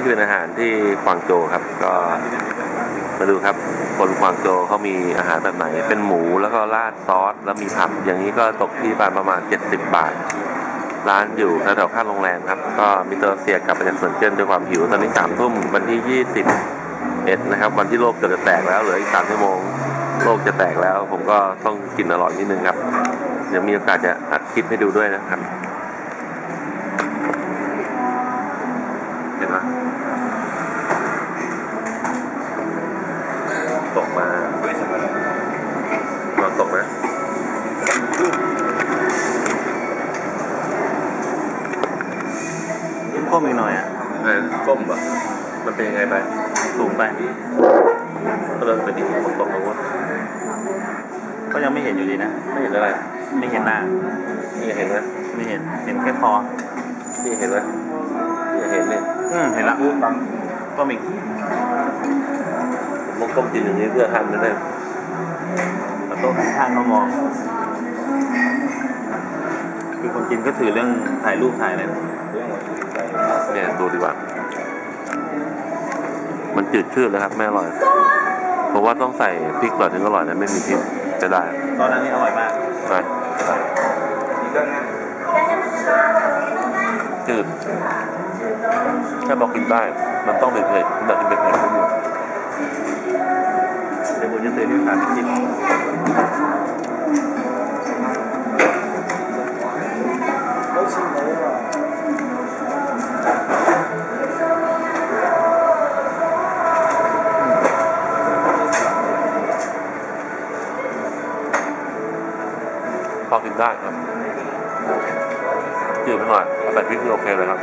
นี่คือเป็นอาหารที่กวางโจครับ ก็มาดูครับ คนกวางโจเขามีอาหารแบบไหน เป็นหมูแล้วก็ราดซอส แล้วมีผัก อย่างนี้ก็ตกที่ประมาณ 70 บาท ร้านอยู่แถวๆข้างโรงแรมครับ ก็มิสเตอร์เซียกลับมาจากสวนเจิ้นด้วยความหิว ตอนนี้สามทุ่มวันที่20เอ็ดนะครับ วันที่โลกเกือบจะแตกแล้วเหลืออีกสามชั่วโมงโลกจะแตกแล้ว ผมก็ต้องกินอร่อยนิดนึงครับ เดี๋ยวมีโอกาสจะอัดคลิปให้ดูด้วยนะครับ ก้มอีกหน่อยอะเออก้มปะมันเป็นยังไงไป สูงไปก็เริ่มไปดิตกลงว่าก็ยังไม่เห็นอยู่ดีนะ ไม่เห็นอะไร ไม่เห็นหน้านี่เห็นไหมไม่เห็น เห็นแค่คอนี่เห็นไหมนี่เห็นเนี่ยอืมเห็นละก้มอีกผมต้องก้มกินอย่างนี้เพื่อหันไม่ได้แล้วโต๊ะข้างๆเขามองคือคนกินก็ถือเรื่องถ่ายรูปถ่ายอะไรนะ เนี่ยดูดีกว่า มันจืดชืดเลยครับ ไม่อร่อย เพราะว่าต้องใส่พริกก่อนถึงอร่อยนะไม่มีพริกจะได้ตอนนั้นนี่อร่อยมากไปจืดแค่บอกกินได้ มันต้องเป็นเผ็ดแต่กินเป็นเผ็ดไม่หมดเดี๋ยวผมจะซื้อที่ร้านกิน พอกินได้ครับจืดไปหน่อยใส่พริกนี่โอเคเลยครับ